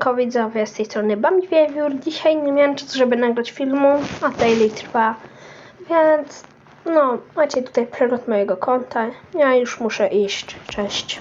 Siemanko widzowie, z tej strony Bambiwiewiór. Dzisiaj nie miałem czasu, żeby nagrać filmu, a daily trwa. Więc no, macie tutaj przelot mojego konta. Ja już muszę iść. Cześć.